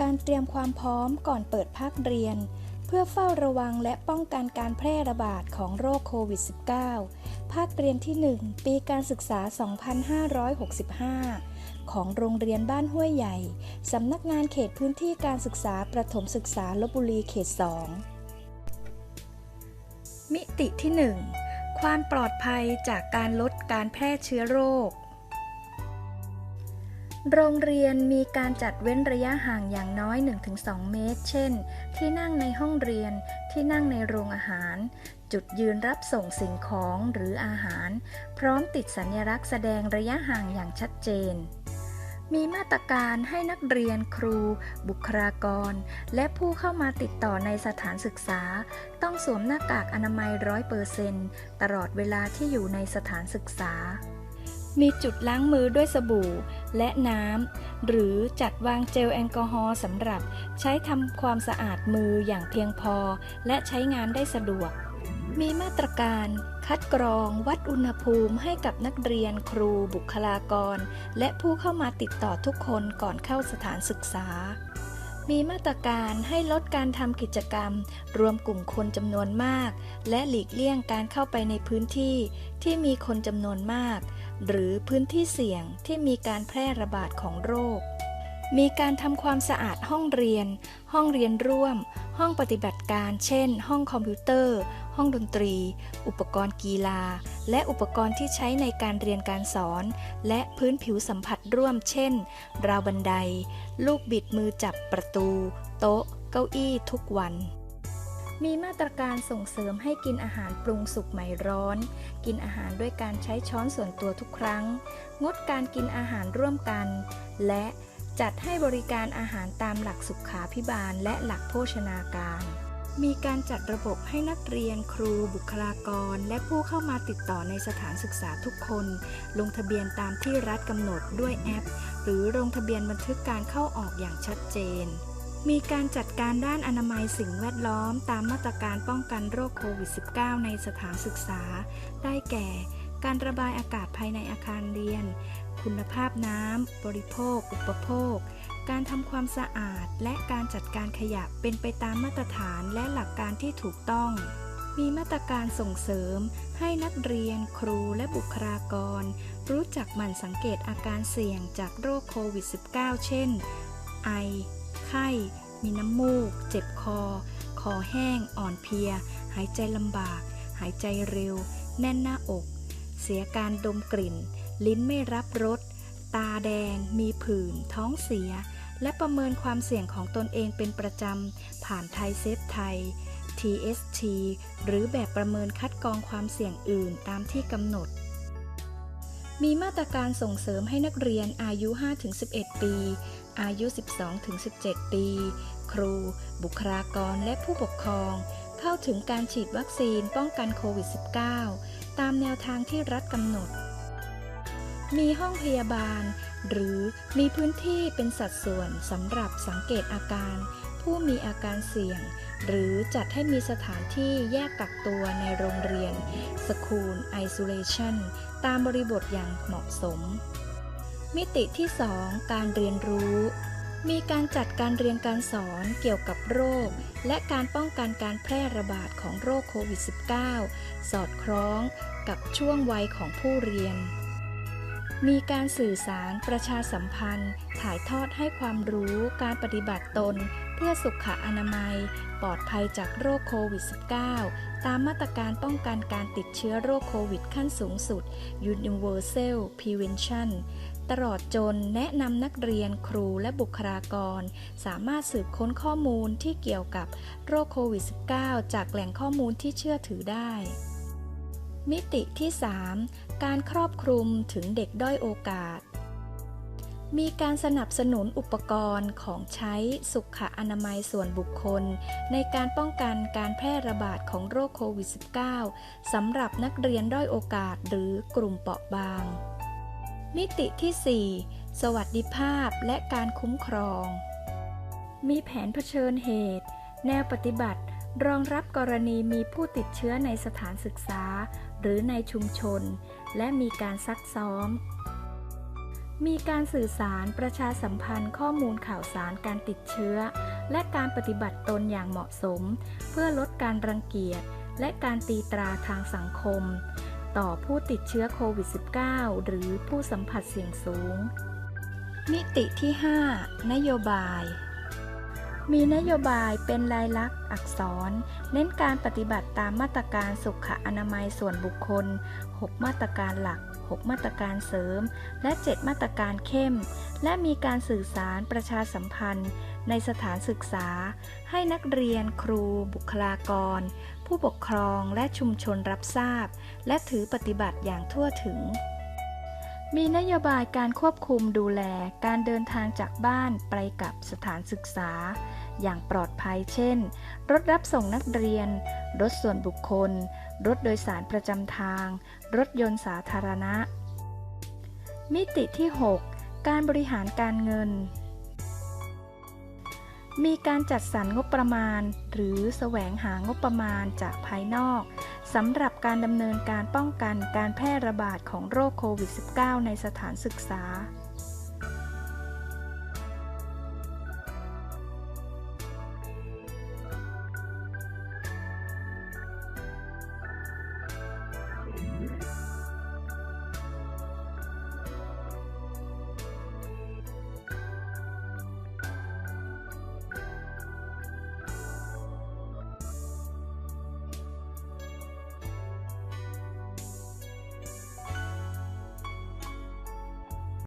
การเตรียมความพร้อมก่อนเปิดภาคเรียน เพื่อเฝ้าระวังและป้องกันการแพร่ระบาดของโรคโควิด -19 ภาคเรียนที่ 1 ปีการศึกษา 2565 ของโรงเรียนบ้านห้วยใหญ่ สำนักงานเขตพื้นที่การศึกษาประถมศึกษาลบบุรีเขต 2 มิติที่ 1 ความปลอดภัยจากการลดการแพร่เชื้อโรค โรงเรียนมีการจัดเว้นระยะห่างอย่างน้อย 1-2 เมตร เช่น ที่นั่งในห้องเรียน ที่นั่งในโรงอาหาร จุดยืนรับส่งสิ่งของหรืออาหาร พร้อมติดสัญลักษณ์แสดงระยะห่างอย่างชัดเจน มีมาตรการให้นักเรียนครู บุคลากร และผู้เข้ามาติดต่อในสถานศึกษา ต้องสวมหน้ากากอนามัยร้อยเปอร์เซนต์ตลอดเวลาที่อยู่ในสถานศึกษา มีจุดล้างมือด้วยสบู่และน้ำ หรือจัดวางเจลแอลกอฮอล์สำหรับใช้ทำความสะอาดมืออย่างเพียงพอ และใช้งานได้สะดวก มีมาตรการคัดกรองวัดอุณหภูมิให้กับนักเรียนครูบุคลากร และผู้เข้ามาติดต่อทุกคนก่อนเข้าสถานศึกษา มีมาตรการให้ลดการทำกิจกรรม รวมกลุ่มคนจำนวนมาก และหลีกเลี่ยงการเข้าไปในพื้นที่ที่มีคนจำนวนมาก หรือพื้นที่เสี่ยงที่มีการแพร่ระบาดของโรค มีการทำความสะอาดห้องเรียน ห้องเรียนร่วม ห้องปฏิบัติการ เช่น ห้องคอมพิวเตอร์ ห้องดนตรี อุปกรณ์กีฬา และอุปกรณ์ที่ใช้ในการเรียนการสอน และพื้นผิวสัมผัสร่วม เช่น ราวบันได ลูกบิดมือจับประตู โต๊ะ เก้าอี้ทุกวัน มีมาตรการส่งเสริมให้กินอาหารปรุงสุกใหม่ร้อน กินอาหารด้วยการใช้ช้อนส่วนตัวทุกครั้ง งดการกินอาหารร่วมกัน และจัดให้บริการอาหารตามหลักสุขาพิบาลและหลักโภชนาการ มีการจัดระบบให้นักเรียนครูบุคลากร และผู้เข้ามาติดต่อในสถานศึกษาทุกคน ลงทะเบียนตามที่รัฐกำหนดด้วยแอป หรือลงทะเบียนบันทึกการเข้าออกอย่างชัดเจน มีการจัดการด้านอนามัยสิ่งแวดล้อม ตามมาตรการป้องกันโรคโควิด -19 ในสถานศึกษา ได้แก่ การระบายอากาศภายในอาคารเรียน คุณภาพน้ำบริโภค อุปโภค การทำความสะอาดและการจัดการขยะเป็นไปตามมาตรฐานและหลักการที่ถูกต้อง มีมาตรการส่งเสริม ให้นักเรียน ครูและบุคลากร รู้จักหมั่นสังเกตอาการเสี่ยงจากโรคโควิด -19 เช่น ไอ ไข้ มีน้ำมูก เจ็บคอ คอแห้ง อ่อนเพลีย หายใจลำบาก หายใจเร็ว แน่นหน้าอก เสียการดมกลิ่น ลิ้นไม่รับรส ตาแดง มีผื่น ท้องเสีย และประเมินความเสี่ยงของตนเองเป็นประจำ ผ่านไทยเซฟไทย TST หรือแบบประเมินคัดกรองความเสี่ยงอื่นตามที่กำหนด มีมาตรการส่งเสริมให้นักเรียนอายุ 5-11 ปี อายุ 12-17 ปี ครู บุคลากรและผู้ปกครอง เข้าถึงการฉีดวัคซีนป้องกันโควิด -19 ตามแนวทางที่รัฐกำหนด มีห้องพยาบาล หรือมีพื้นที่เป็นสัดส่วนสำหรับสังเกตอาการ ผู้มีอาการเสี่ยง หรือจัดให้มีสถานที่แยกกักตัวในโรงเรียน School Isolation ตามบริบทอย่างเหมาะสม มิติที่ 2 การเรียนรู้ มีการจัดการเรียนการสอนเกี่ยวกับโรค และการป้องกันการแพร่ระบาดของโรคโควิด -19 สอดคล้องกับช่วงวัยของผู้เรียน มีการสื่อสารประชาสัมพันธ์ ถ่ายทอดให้ความรู้การปฏิบัติตน เพื่อสุขอนามัย ปลอดภัยจากโรคโควิด -19 ตามมาตรการป้องกันการติดเชื้อโรคโควิดขั้นสูงสุด Universal Prevention ตลอดจนแนะนำนักเรียนครูและบุคลากร สามารถสืบค้นข้อมูลที่เกี่ยวกับโรคโควิด -19 จากแหล่งข้อมูลที่เชื่อถือได้ มิติที่ 3 การครอบคลุมถึงเด็กด้อยโอกาส มีการสนับสนุนอุปกรณ์ของใช้สุขอนามัยส่วนบุคคล ในการป้องกันการแพร่ระบาดของโรคโควิด -19 สำหรับนักเรียนด้อยโอกาสหรือกลุ่มเปราะบาง มิติที่ 4 สวัสดิภาพและการคุ้มครอง มีแผนเผชิญเหตุ แนวปฏิบัติ รองรับกรณีมีผู้ติดเชื้อในสถานศึกษา หรือในชุมชน และมีการซักซ้อม มีการสื่อสารประชาสัมพันธ์ข้อมูลข่าวสารการติดเชื้อ และการปฏิบัติตนอย่างเหมาะสม เพื่อลดการรังเกียจและการตีตราทางสังคม ต่อผู้ติดเชื้อโควิด -19 หรือผู้สัมผัสเสี่ยงสูง มิติที่ 5 นโยบาย มีนโยบายเป็นลายลักษณ์อักษร เน้นการปฏิบัติตามมาตรการสุขอนามัยส่วนบุคคล 6 มาตรการหลัก 6 มาตรการเสริม และ 7 มาตรการเข้ม และมีการสื่อสารประชาสัมพันธ์ ในสถานศึกษา ให้นักเรียนครู บุคลากร ผู้ปกครองและชุมชนรับทราบ และถือปฏิบัติอย่างทั่วถึง มีนโยบายการควบคุมดูแลการเดินทางจากบ้านไปกับสถานศึกษา อย่างปลอดภัยเช่น รถรับส่งนักเรียน รถส่วนบุคคล รถโดยสารประจำทาง รถยนต์สาธารณะ มิติที่ 6 การบริหารการเงิน มีการจัดสรรงบประมาณ หรือแสวงหางบประมาณจากภายนอก สำหรับการดำเนินการป้องกันการแพร่ระบาดของโรคโควิด -19 ในสถานศึกษา